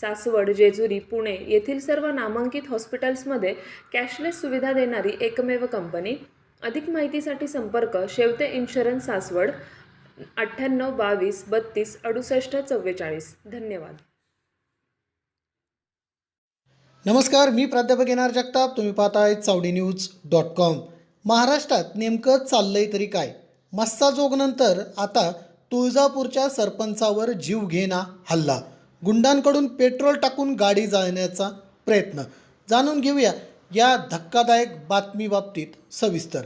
सासवड जेजुरी पुणे येथील सर्व नामांकित हॉस्पिटल्समध्ये कॅशलेस सुविधा देणारी एकमेव कंपनी. अधिक माहितीसाठी संपर्क शेवते इन्शुरन्स सासवड अठ्ठ्याण्णव बावीस बत्तीस अडुसष्ट चव्वेचाळीस. धन्यवाद. नमस्कार मी प्राध्यापक येणार जगताप. तुम्ही पाहताय चावडी न्यूज डॉट कॉम. महाराष्ट्रात नेमकं चाललंय तरी काय? मस्साजोगनंतर आता तुळजापूरच्या सरपंचावर जीव घेणा हल्ला. गुंडांकडून पेट्रोल टाकून गाडी जाळण्याचा प्रयत्न. जाणून घेऊया या धक्कादायक बातमीबाबतीत सविस्तर.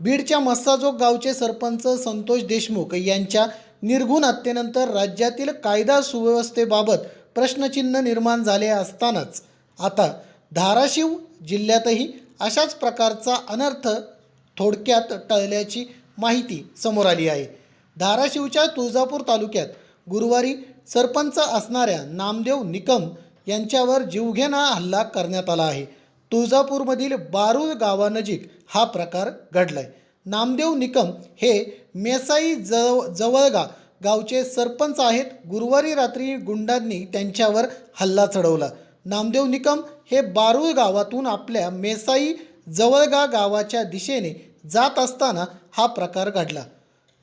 बीडच्या मस्साजोग गावचे सरपंच संतोष देशमुख यांच्या निर्घुण हत्येनंतर राज्यातील कायदा सुव्यवस्थेबाबत प्रश्नचिन्ह निर्माण झाले असतानाच आता धाराशिव जिल्ह्यातही अशाच प्रकारचा अनर्थ थोडक्यात टळल्याची माहिती समोर आली आहे. धाराशिवच्या तुळजापूर तालुक्यात गुरुवारी सरपंच असणाऱ्या नामदेव निकम यांच्यावर जीवघेणा हल्ला करण्यात आला आहे. तुळजापूरमधील बारूळ गावानजीक हा प्रकार घडलाय. नामदेव निकम हे मेसाई जव जवळगा गावचे सरपंच आहेत. गुरुवारी रात्री गुंडांनी त्यांच्यावर हल्ला चढवला. नामदेव निकम हे बारूळ गावातून आपल्या मेसाई जवळगा गावाच्या दिशेने जात असताना हा प्रकार घडला.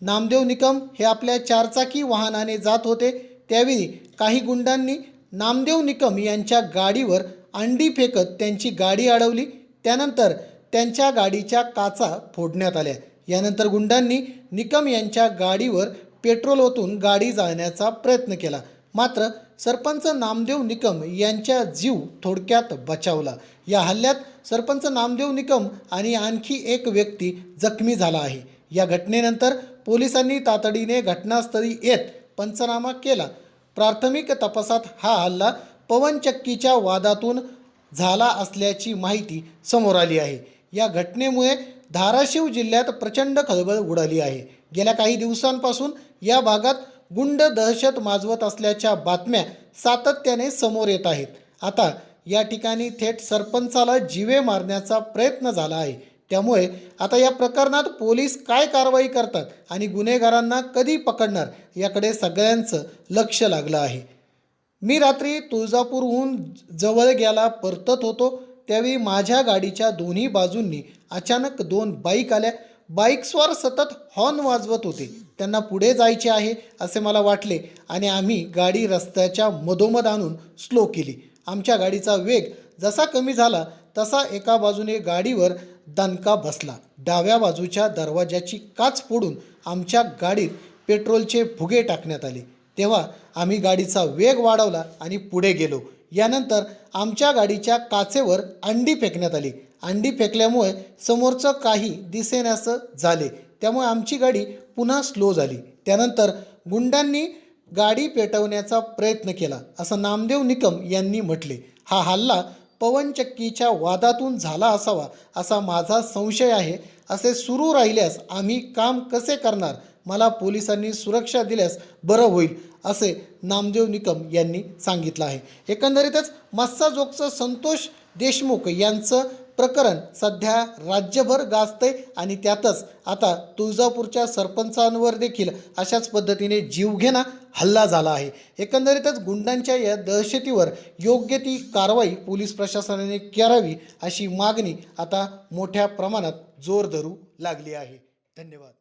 नामदेव निकम हे आपल्या चारचाकी वाहनाने जात होते. त्यावेळी काही गुंडांनी नामदेव निकम यांच्या गाडीवर अंडी फेकत त्यांची गाडी अडवली. त्यानंतर त्यांच्या गाडीच्या काचा फोडण्यात आल्या. यानंतर गुंडांनी निकम यांच्या गाडीवर पेट्रोल ओतून गाडी जाळण्याचा प्रयत्न केला. मात्र सरपंच नामदेव निकम यांच्या जीव थोडक्यात बचावला. या हल्ल्यात सरपंच नामदेव निकम आणि आणखी एक व्यक्ती जखमी झाला आहे. या घटनेनंतर पोलिसांनी तातडीने घटनास्थळी येत पंचनामा केला. प्राथमिक तपासात हा हल्ला पवनचक्कीच्या वादातून झाला असल्याची माहिती समोर आली आहे. या घटनेमुळे धाराशिव जिल्ह्यात प्रचंड खळबळ उडाली आहे. गेल्या काही दिवसांपासून या भागात गुंड दहशत माजवत असल्याच्या बातम्या सातत्याने समोर येत आहेत. आता या ठिकाणी थेट सरपंचाला जीवे मारण्याचा प्रयत्न झाला आहे. त्यामुळे आता या प्रकरणात पोलीस काय कारवाई करतात आणि गुन्हेगारांना कधी पकडणार याकडे सगळ्यांचं लक्ष लागलं आहे. मी रात्री तुळजापूरहून जवळ गेला परतत होतो त्यावेळी माझ्या गाडीच्या दोन्ही बाजूंनी अचानक दोन बाईक आल्या. बाईक्सवर सतत हॉर्न वाजवत होते. त्यांना पुढे जायचे आहे असे मला वाटले आणि आम्ही गाडी रस्त्याच्या मधोमध आणून स्लो केली. आमच्या गाडीचा वेग जसा कमी झाला तसा एका बाजूने गाडीवर दणका बसला. डाव्या बाजूच्या दरवाजाची काच फोडून आमच्या गाडीत पेट्रोलचे फुगे टाकण्यात आले. तेव्हा आम्ही गाडीचा वेग वाढवला आणि पुढे गेलो. यानंतर आमच्या गाडीच्या काचेवर अंडी फेकण्यात आली. अंडी फेकल्यामुळे समोरचं काही दिसेनासं झाले. त्यामुळे आमची गाडी पुन्हा स्लो झाली. त्यानंतर गुंडांनी गाडी पेटवण्याचा प्रयत्न केला असं नामदेव निकम यांनी म्हटले. हा हल्ला पवनचक्कीच्या वादातून झाला असावा असा माझा संशय आहे. असे सुरू राहिल्यास आम्ही काम कसे करणार? मला पोलिसांनी सुरक्षा दिल्यास बरं होईल असे नामदेव निकम यांनी सांगितलं आहे. एकंदरीतच मस्साजोगचं संतोष देशमुख यांचं प्रकरण सध्या राज्यभर गाजतंय आणि त्यातच आता तुळजापूरच्या सरपंचांवर देखील अशाच पद्धतीने जीवघेणा हल्ला झाला आहे. एकंदरीतच गुंडांच्या या दहशतीवर योग्य ती कारवाई पोलीस प्रशासनाने करावी अशी मागणी आता मोठ्या प्रमाणात जोर धरू लागली आहे. धन्यवाद.